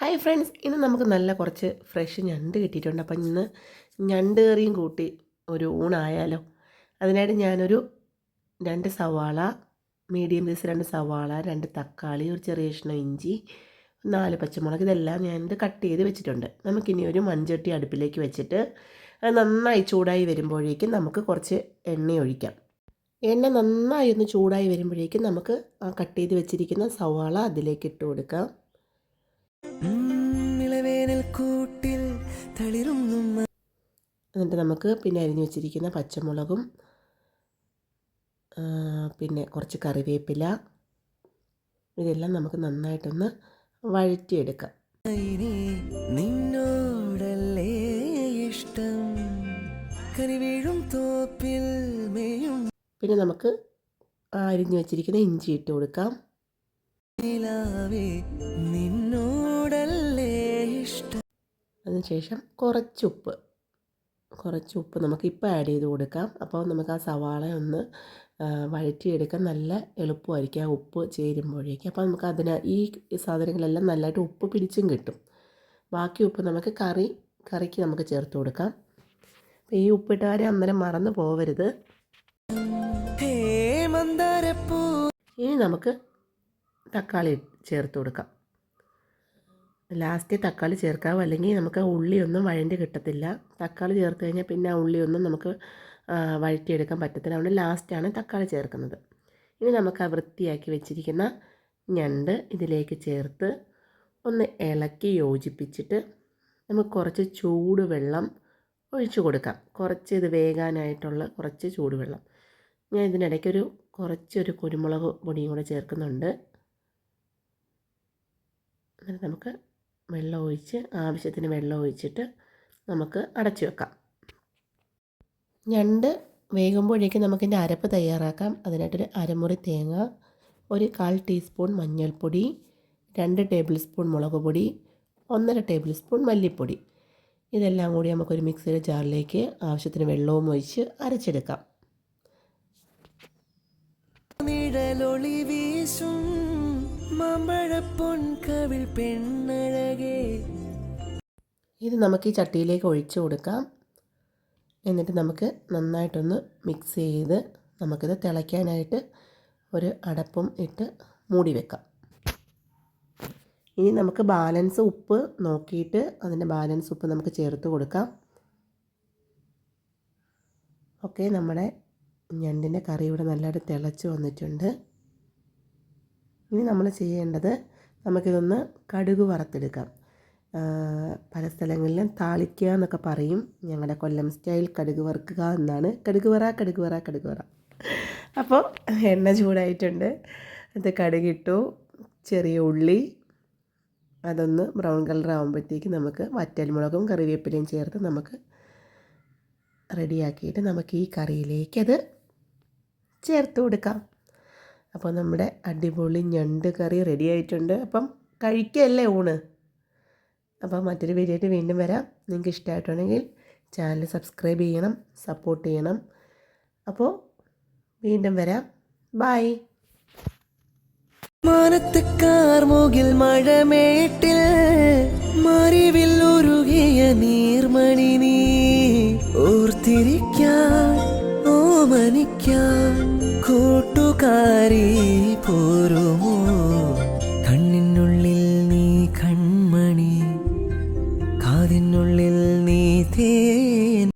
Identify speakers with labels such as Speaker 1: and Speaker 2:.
Speaker 1: Hi friends ഇന്ന് നമുക്ക് നല്ല കുറച്ച് ഫ്രഷ് ഞണ്ട് കിട്ടിയിട്ടുണ്ട്. അപ്പം ഇന്ന് ഞണ്ട് കറിയും കൂട്ടി ഒരു ഊണായാലോ. അതിനായിട്ട് ഞാനൊരു രണ്ട് സവാള മീഡിയം സൈസ് രണ്ട് സവാള രണ്ട് തക്കാളി ഒരു ചെറിയ കഷ്ണം ഇഞ്ചി നാല് പച്ചമുളക് ഇതെല്ലാം ഞാനിത് കട്ട് ചെയ്ത് വെച്ചിട്ടുണ്ട്. നമുക്കിനി ഒരു മൺചട്ടി അടുപ്പിലേക്ക് വെച്ചിട്ട് നന്നായി ചൂടായി വരുമ്പോഴേക്കും നമുക്ക് കുറച്ച് എണ്ണ ഒഴിക്കാം. എണ്ണ നന്നായി ഒന്ന് ചൂടായി വരുമ്പോഴേക്കും നമുക്ക് കട്ട് ചെയ്ത് വെച്ചിരിക്കുന്ന സവാള അതിലേക്ക് ഇട്ട് കൊടുക്കാം.
Speaker 2: ഇളവേനൽ കൂട്ടിൽ തളിരുന്നും
Speaker 1: എന്നിട്ട് നമുക്ക് പിന്നെ അരിഞ്ഞു വെച്ചിരിക്കുന്ന പച്ചമുളകും പിന്നെ കുറച്ച് കറിവേപ്പില. ഇതെല്ലാം നമുക്ക് നന്നായിട്ടൊന്ന് വഴറ്റിയെടുക്കാം.
Speaker 2: നിന്നോടല്ലേ ഇഷ്ടം? കരിവീഴും തോപ്പിൽ മേയും
Speaker 1: പിന്നെ നമുക്ക് അരിഞ്ഞു വെച്ചിരിക്കുന്ന ഇഞ്ചി ഇട്ട് കൊടുക്കാം.
Speaker 2: നിലാവേ
Speaker 1: അതിനുശേഷം കുറച്ച് ഉപ്പ്. കുറച്ച് ഉപ്പ് നമുക്ക് ഇപ്പോൾ ആഡ് ചെയ്ത് കൊടുക്കാം. അപ്പോൾ നമുക്ക് ആ സവാള ഒന്ന് വഴറ്റിയെടുക്കാൻ നല്ല എളുപ്പമായിരിക്കും ആ ഉപ്പ് ചേരുമ്പോഴേക്കും. അപ്പോൾ നമുക്ക് അതിന് ഈ സാധനങ്ങളെല്ലാം നല്ലതായിട്ട് ഉപ്പ് പിടിച്ചും കിട്ടും. ബാക്കി ഉപ്പ് നമുക്ക് കറി കറിക്ക് നമുക്ക് ചേർത്ത് കൊടുക്കാം. അപ്പോൾ ഈ ഉപ്പിട്ട കാര്യം അന്നേരം മറന്നു പോവരുത്.
Speaker 2: ഹേ
Speaker 1: ഇനി നമുക്ക് തക്കാളി ചേർത്ത് കൊടുക്കാം. ലാസ്റ്റ് തക്കാളി ചേർക്കാം അല്ലെങ്കിൽ നമുക്ക് ഉള്ളിയൊന്നും വഴണ്ടി കിട്ടത്തില്ല. തക്കാളി ചേർത്ത് കഴിഞ്ഞാൽ പിന്നെ ആ ഉള്ളിയൊന്നും നമുക്ക് വഴറ്റിയെടുക്കാൻ പറ്റത്തില്ല. അതുകൊണ്ട് ലാസ്റ്റാണ് തക്കാളി ചേർക്കുന്നത്. ഇനി നമുക്ക് ആ വൃത്തിയാക്കി വെച്ചിരിക്കുന്ന ഞണ്ട് ഇതിലേക്ക് ചേർത്ത് ഒന്ന് ഇളക്കി യോജിപ്പിച്ചിട്ട് നമുക്ക് കുറച്ച് ചൂടുവെള്ളം ഒഴിച്ചു കൊടുക്കാം. കുറച്ച് ഇത് വേകാനായിട്ടുള്ള കുറച്ച് ചൂടുവെള്ളം. ഞാൻ ഇതിനിടയ്ക്കൊരു കുറച്ചൊരു കുരുമുളക് പൊടിയും കൂടെ ചേർക്കുന്നുണ്ട്. എന്നിട്ട് നമുക്ക് വെള്ളം ഒഴിച്ച് ആവശ്യത്തിന് വെള്ളം ഒഴിച്ചിട്ട് നമുക്ക് അടച്ചു വെക്കാം. ഞണ്ട് വേകുമ്പോഴേക്കും നമുക്കിന്റെ അരപ്പ് തയ്യാറാക്കാം. അതിനായിട്ടൊരു അരമുറി തേങ്ങ ഒരു കാൽ ടീസ്പൂൺ മഞ്ഞൾപ്പൊടി രണ്ട് ടേബിൾ സ്പൂൺ മുളക് പൊടി ഒന്നര ടേബിൾ സ്പൂൺ മല്ലിപ്പൊടി. ഇതെല്ലാം കൂടി നമുക്കൊരു മിക്സിയുടെ ജാറിലേക്ക് ആവശ്യത്തിന് വെള്ളവും ഒഴിച്ച് അരച്ചെടുക്കാം. ഇത് നമുക്ക് ഈ ചട്ടിയിലേക്ക് ഒഴിച്ച് കൊടുക്കാം. എന്നിട്ട് നമുക്ക് നന്നായിട്ടൊന്ന് മിക്സ് ചെയ്ത് നമുക്കിത് തിളയ്ക്കാനായിട്ട് ഒരു അടപ്പും ഇട്ട് മൂടി വെക്കാം. ഇനി നമുക്ക് ബാലൻസ് ഉപ്പ് നോക്കിയിട്ട് അതിന്റെ ബാലൻസ് ഉപ്പ് നമുക്ക് ചേർത്ത് കൊടുക്കാം. ഓക്കെ നമ്മുടെ ഞണ്ടിന്റെ കറി ഇവിടെ നല്ലതായിട്ട് തിളച്ച് വന്നിട്ടുണ്ട്. ഇനി നമ്മൾ ചെയ്യേണ്ടത് നമുക്കിതൊന്ന് കടുക് വറുത്തെടുക്കാം. പല സ്ഥലങ്ങളിലും താളിക്കുക എന്നൊക്കെ പറയും. ഞങ്ങളുടെ കൊല്ലം സ്റ്റൈൽ കടുക് വറുക്കുക എന്നാണ്. കടുക് വറ കടുക് വറ കടുക് വറ. അപ്പോൾ എണ്ണ ചൂടായിട്ടുണ്ട്. അത് കടുകിട്ടു. ചെറിയ ഉള്ളി. അതൊന്ന് ബ്രൗൺ കളർ ആകുമ്പോഴത്തേക്ക് നമുക്ക് വറ്റൽമുളകും കറിവേപ്പിലയും ചേർത്ത് നമുക്ക് റെഡിയാക്കിയിട്ട് നമുക്ക് ഈ കറിയിലേക്ക് അത് ചേർത്ത് കൊടുക്കാം. അപ്പോൾ നമ്മുടെ അടിപൊളി ഞണ്ട് കറി റെഡി ആയിട്ടുണ്ട്. അപ്പം കഴിക്കല്ലേ ഊണ്? അപ്പം മറ്റൊരു വീഡിയോ ആയിട്ട് വീണ്ടും വരാം. നിങ്ങൾക്ക് ഇഷ്ടമായിട്ടുണ്ടെങ്കിൽ ചാനൽ സബ്സ്ക്രൈബ് ചെയ്യണം സപ്പോർട്ട് ചെയ്യണം. അപ്പോൾ വീണ്ടും വരാം. ബായ്
Speaker 2: മാനത്തക്കാർ മുകിൽ മഴമേട്ടിൽ മറിവിൽ ഉരുകിയ നീർമണി നീ ഓർത്തിരിക്കാൻ ഓമനിക്കാൻ हरी